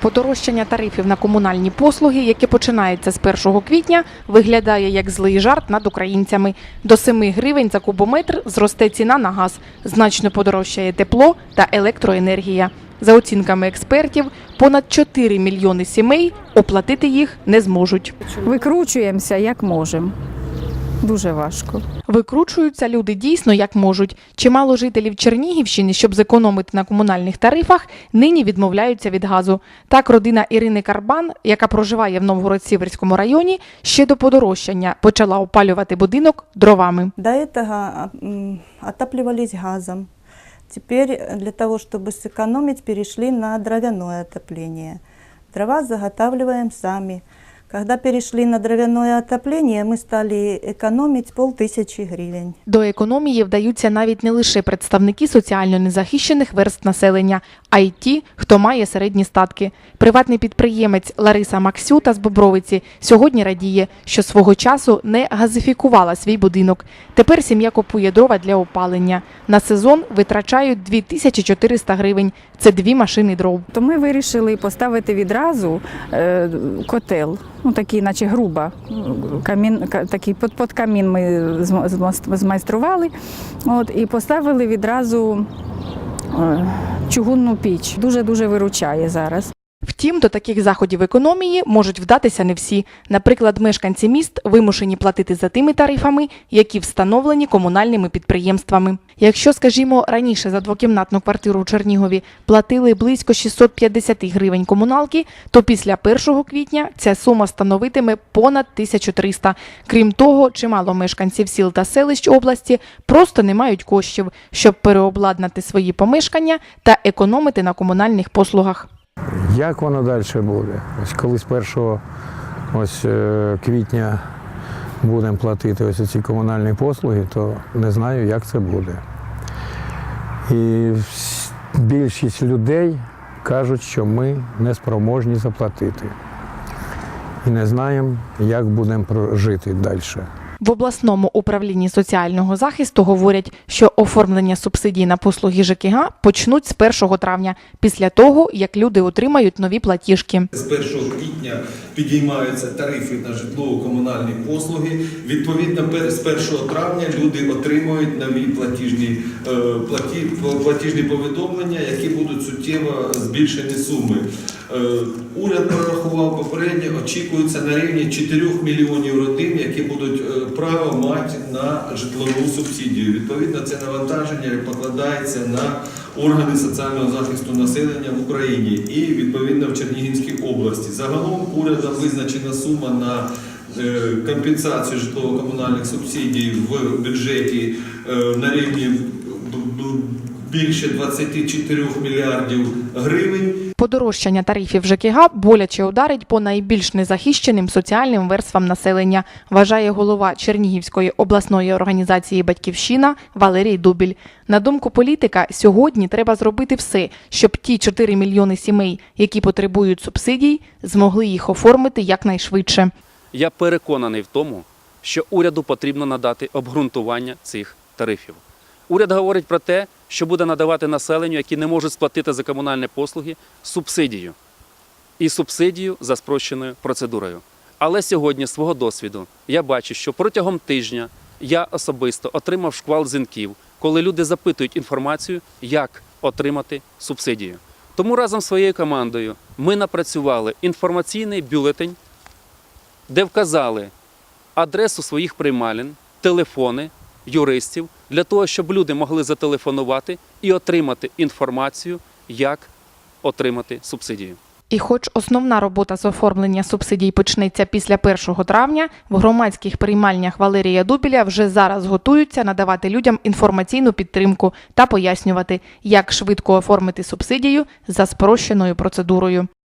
Подорожчання тарифів на комунальні послуги, яке починається з 1 квітня, виглядає як злий жарт над українцями. До 7 гривень за кубометр зросте ціна на газ, значно подорожчає тепло та електроенергія. За оцінками експертів, понад 4 мільйони сімей оплатити їх не зможуть. Викручуємося як можемо. Дуже важко. Викручуються люди дійсно як можуть. Чимало жителів Чернігівщини, щоб зекономити на комунальних тарифах, нині відмовляються від газу. Так, родина Ірини Карбан, яка проживає в Новгород-Сіверському районі, ще до подорожчання почала опалювати будинок дровами. До этого а, м, отапливались газом. Теперь для того, чтобы сэкономить, перешли на дровяное отопление. Дрова заготавливаем сами. Когда перешли на дровяное отопление, мы стали экономить полтысячи гривен. До економії вдаються навіть не лише представники соціально незахищених верств населення, а й ті, хто має середні статки. Приватний підприємець Лариса Максюта з Бобровиці сьогодні радіє, що свого часу не газифікувала свій будинок. Тепер сім'я купує дрова для опалення. На сезон витрачають 2400 гривень. Це дві машини дров. То ми вирішили поставити відразу е, котел, ну такі, наче груба. Камін, такий під, під камін ми змайстрували. От, і поставили відразу е, чугунну піч. Дуже-дуже виручає зараз. Втім, до таких заходів економії можуть вдатися не всі. Наприклад, мешканці міст вимушені платити за тими тарифами, які встановлені комунальними підприємствами. Якщо, скажімо, раніше за двокімнатну квартиру в Чернігові платили близько 650 гривень комуналки, то після 1 квітня ця сума становитиме понад 1300. Крім того, чимало мешканців сіл та селищ області просто не мають коштів, щоб переобладнати свої помешкання та економити на комунальних послугах. Як воно далі буде? Ось коли з 1 ось, е, квітня будемо платити ось ці комунальні послуги, то не знаю, як це буде. І більшість людей кажуть, що ми не спроможні заплатити. І не знаємо, як будемо прожити далі. В обласному управлінні соціального захисту говорять, що оформлення субсидій на послуги ЖКГ почнуть з 1 травня, після того, як люди отримають нові платіжки. З 1 квітня підіймаються тарифи на житлово-комунальні послуги. Відповідно, з 1 травня люди отримують нові платіжні, е, платі, платіжні повідомлення, які будуть суттєво збільшені суми. Е, Уряд прорахував попередньо, очікується на рівні 4 мільйонів родин, які будуть е, право мати на житлову субсидію. Відповідно, це навантаження покладається на органи соціального захисту населення в Україні і відповідно в Чернігівській області. Загалом урядом визначена сума на е, компенсацію житлово-комунальних субсидій в бюджеті на рівні більше 24 мільярдів гривень. Подорожчання тарифів ЖКГ боляче ударить по найбільш незахищеним соціальним верствам населення, вважає голова Чернігівської обласної організації Батьківщина Валерій Дубіль. На думку політика, сьогодні треба зробити все, щоб ті 4 мільйони сімей, які потребують субсидій, змогли їх оформити якнайшвидше. Я переконаний в тому, що уряду потрібно надати обґрунтування цих тарифів. Уряд говорить про те, що буде надавати населенню, які не можуть сплатити за комунальні послуги, субсидію. І субсидію за спрощеною процедурою. Але сьогодні, з свого досвіду, я бачу, що протягом тижня я особисто отримав шквал дзвінків, коли люди запитують інформацію, як отримати субсидію. Тому разом з своєю командою ми напрацювали інформаційний бюлетень де вказали адресу своїх приймалень, телефони юристів для того, щоб люди могли зателефонувати і отримати інформацію, як отримати субсидію. І хоч основна робота з оформлення субсидій почнеться після 1 травня, в громадських приймальнях Валерія Дубіля вже зараз готуються надавати людям інформаційну підтримку та пояснювати, як швидко оформити субсидію за спрощеною процедурою.